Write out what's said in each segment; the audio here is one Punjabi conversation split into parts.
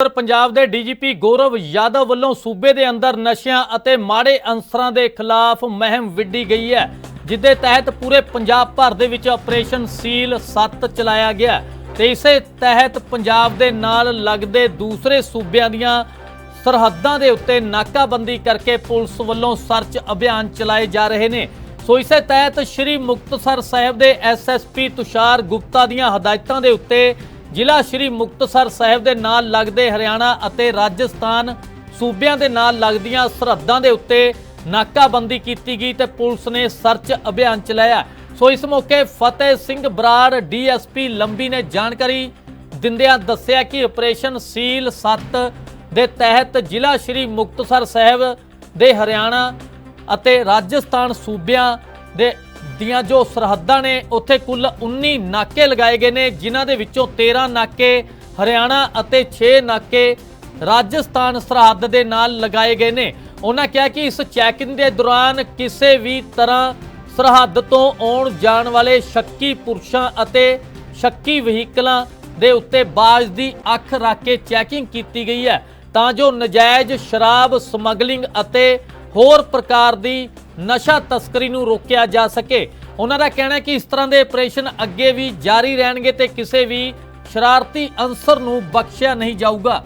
ਉੱਤਰ ਪੰਜਾਬ ਦੇ ਡੀਜੀਪੀ ਗੌਰਵ ਯਾਦਵ ਵੱਲੋਂ ਸੂਬੇ ਦੇ ਅੰਦਰ ਨਸ਼ਿਆਂ ਅਤੇ ਮਾੜੇ ਅੰਸਰਾਂ ਦੇ ਖਿਲਾਫ ਮੁਹਿੰਮ ਵਿੱਢੀ ਗਈ ਹੈ ਜਿਦੇ ਤਹਿਤ ਪੂਰੇ ਪੰਜਾਬ ਭਰ ਦੇ ਵਿੱਚ ਆਪਰੇਸ਼ਨ ਸੀਲ 7 ਚਲਾਇਆ ਗਿਆ ਤੇ ਇਸੇ ਤਹਿਤ ਪੰਜਾਬ ਦੇ ਨਾਲ ਲੱਗਦੇ ਦੂਸਰੇ ਸੂਬਿਆਂ ਦੀਆਂ ਸਰਹੱਦਾਂ ਦੇ ਉੱਤੇ ਨਾਕਾਬੰਦੀ ਕਰਕੇ ਪੁਲਿਸ ਵੱਲੋਂ ਸਰਚ ਅਭਿਆਨ ਚਲਾਏ ਜਾ ਰਹੇ ਨੇ। ਸੋ ਇਸੇ ਤਹਿਤ ਸ਼੍ਰੀ ਮੁਕਤਸਰ ਸਾਹਿਬ ਦੇ ਐਸਐਸਪੀ ਤੁਸ਼ਾਰ ਗੁਪਤਾ ਦੀਆਂ ਹਦਾਇਤਾਂ ਦੇ ਉੱਤੇ ਜ਼ਿਲ੍ਹਾ ਸ਼੍ਰੀ ਮੁਕਤਸਰ ਸਾਹਿਬ ਦੇ ਨਾਲ ਲੱਗਦੇ ਹਰਿਆਣਾ ਅਤੇ ਰਾਜਸਥਾਨ ਸੂਬਿਆਂ ਦੇ ਨਾਲ ਲੱਗਦੀਆਂ ਸਰਹੱਦਾਂ ਦੇ ਉੱਤੇ ਨਾਕਾਬੰਦੀ ਕੀਤੀ ਗਈ ਤੇ ਪੁਲਿਸ ਨੇ ਸਰਚ ਅਭਿਆਨ ਚਲਾਇਆ। ਸੋ ਇਸ ਮੌਕੇ ਫਤਿਹ ਸਿੰਘ ਬਰਾੜ, ਡੀਐਸਪੀ ਲੰਬੀ ਨੇ ਜਾਣਕਾਰੀ ਦਿੰਦਿਆਂ ਦੱਸਿਆ ਕਿ ਆਪਰੇਸ਼ਨ ਸੀਲ 7 ਦੇ ਤਹਿਤ ਜ਼ਿਲ੍ਹਾ ਸ਼੍ਰੀ ਮੁਕਤਸਰ ਸਾਹਿਬ ਦੇ ਹਰਿਆਣਾ ਅਤੇ ਰਾਜਸਥਾਨ ਸੂਬਿਆਂ ਦੇ ਦੀਆਂ ਜੋ ਸਰਹੱਦਾਂ ਨੇ, ਉੱਥੇ ਕੁੱਲ 19 ਨਾਕੇ ਲਗਾਏ ਗਏ ਨੇ, ਜਿਨ੍ਹਾਂ ਦੇ ਵਿੱਚੋਂ 13 ਨਾਕੇ ਹਰਿਆਣਾ ਅਤੇ 6 ਨਾਕੇ ਰਾਜਸਥਾਨ ਸਰਹੱਦ ਦੇ ਨਾਲ ਲਗਾਏ ਗਏ ਨੇ। ਉਹਨਾਂ ਕਿਹਾ ਕਿ ਇਸ ਚੈਕਿੰਗ ਦੇ ਦੌਰਾਨ ਕਿਸੇ ਵੀ ਤਰ੍ਹਾਂ ਸਰਹੱਦ ਤੋਂ ਆਉਣ ਜਾਣ ਵਾਲੇ ਸ਼ੱਕੀ ਪੁਰਸ਼ਾਂ ਅਤੇ ਸ਼ੱਕੀ ਵਹੀਕਲਾਂ ਦੇ ਉੱਤੇ ਬਾਜ਼ ਦੀ ਅੱਖ ਰੱਖ ਕੇ ਚੈਕਿੰਗ ਕੀਤੀ ਗਈ ਹੈ। ਤਾਂ ਜੋ ਨਜਾਇਜ਼ ਸ਼ਰਾਬ ਸਮਗਲਿੰਗ ਅਤੇ ਹੋਰ ਪ੍ਰਕਾਰ ਦੀ ਨਸ਼ਾ ਤਸਕਰੀ ਨੂੰ ਰੋਕਿਆ ਜਾ ਸਕੇ। ਉਹਨਾਂ ਦਾ ਕਹਿਣਾ ਹੈ ਕਿ ਇਸ ਤਰ੍ਹਾਂ ਦੇ ਆਪਰੇਸ਼ਨ ਅੱਗੇ ਵੀ ਜਾਰੀ ਰਹਿਣਗੇ ਤੇ ਕਿਸੇ ਵੀ ਸ਼ਰਾਰਤੀ ਅੰਸਰ ਨੂੰ ਬਖਸ਼ਿਆ ਨਹੀਂ ਜਾਊਗਾ।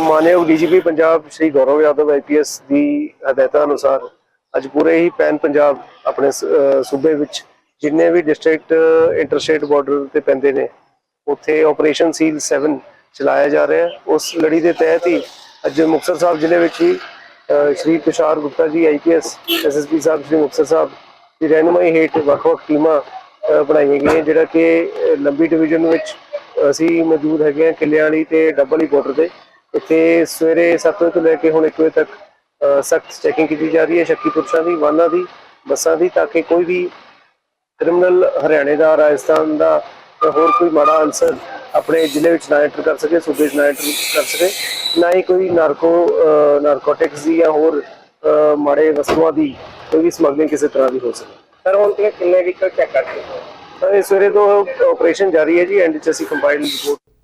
ਮਾਨਯੋਗ ਡੀਜੀਪੀ ਪੰਜਾਬ ਸ਼੍ਰੀ ਗੌਰਵ ਯਾਦਵ ਆਈਪੀਐਸ ਦੀ ਹਦਾਇਤਾਂ ਅਨੁਸਾਰ ਅੱਜ ਪੂਰੇ ਹੀ ਪੈਨ ਪੰਜਾਬ ਆਪਣੇ ਸੂਬੇ ਵਿੱਚ ਜਿੰਨੇ ਵੀ ਡਿਸਟ੍ਰਿਕਟ ਇੰਟਰਸਟੇਟ ਬਾਰਡਰ ਤੇ ਪੈਂਦੇ ਨੇ ਉੱਥੇ ਆਪਰੇਸ਼ਨ ਸੀਲ 7 ਚਲਾਇਆ ਜਾ ਰਿਹਾ ਹੈ। ਉਸ ਲੜੀ ਦੇ ਤਹਿਤ ਹੀ ਅੱਜ ਮੁਕਤਸਰ ਸਾਹਿਬ ਜ਼ਿਲ੍ਹੇ ਵਿੱਚ ਹੀ ਸ਼੍ਰੀ ਤੁਸ਼ਾਰ ਗੁਪਤਾ ਜੀ ਆਈਪੀਐਸ ਐਸਐਸਪੀ ਸਾਹਿਬ, ਸ਼੍ਰੀ ਮੁਕਤਸਰ ਸਾਹਿਬ ਦੀ ਰਹਿਨੁਮਾਈ ਹੇਠ ਵੱਖ-ਵੱਖ ਟੀਮਾਂ ਬਣਾਈਆਂ ਗਈਆਂ ਜਿਹੜਾ ਕਿ ਲੰਬੀ ਡਿਵੀਜ਼ਨ ਵਿੱਚ ਅਸੀਂ ਮੌਜੂਦ ਹੈਗੇ ਹਾਂ ਕਿੱਲਿਆਂ ਵਾਲੀ ਤੇ ਡੱਬਲ ਵਾਲੀ ਬਾਰਡਰ ਤੇ। ਇੱਥੇ ਸਵੇਰੇ 7 ਵਜੇ ਤੋਂ ਲੈ ਕੇ ਹੁਣ 1 ਵਜੇ ਤੱਕ ਸਖਤ ਚੈਕਿੰਗ ਕੀਤੀ ਜਾ ਰਹੀ ਹੈ। ਸ਼ੱਕੀ ਪੁਰਸ਼ਾਂ ਦੀ, ਵਾਹਨਾਂ ਦੀ, ਬੱਸਾਂ ਦੀ, ਤਾਂ ਕਿ ਕੋਈ ਵੀ ਕ੍ਰਿਮੀਨਲ ਹਰਿਆਣੇ ਦਾ, ਰਾਜਸਥਾਨ ਦਾ ਜਾਂ ਹੋਰ ਕੋਈ ਮਾੜਾ ਅਨਸਰ ਆਪਣੇ ਜ਼ਿਲ੍ਹੇ ਵਿੱਚ ਨਾ ਐਂਟਰ ਕਰ ਸਕੇ, ਸੂਬੇ 'ਚ ਨਾ ਐਂਟਰ ਕਰ ਸਕੇ, ਨਾ ਹੀ ਕੋਈ ਨਾਰਕੋ ਨਾਰਕੋਟਿਕਸ ਦੀ ਜਾਂ ਹੋਰ ਮਾੜੇ ਵਸਤੂਆਂ ਦੀ ਕੋਈ ਵੀ ਸਮਗਲਿੰਗ ਕਿਸੇ ਤਰ੍ਹਾਂ ਦੀ ਹੋ ਸਕੇ। ਸਰ ਹੁਣ ਤੱਕ ਕਿੰਨੇ ਵਹੀਕਲ ਚੈੱਕ ਕਰ ਚੁੱਕੇ ਹੋ ਤਾਂ ਇਹ ਸਵੇਰੇ ਤੋਂ ਆਪਰੇਸ਼ਨ ਜਾਰੀ ਹੈ ਜੀ ਐਂਡ ਚ ਅਸੀਂ ਕੰਪਾਈਲ ਰਿਪੋਰਟ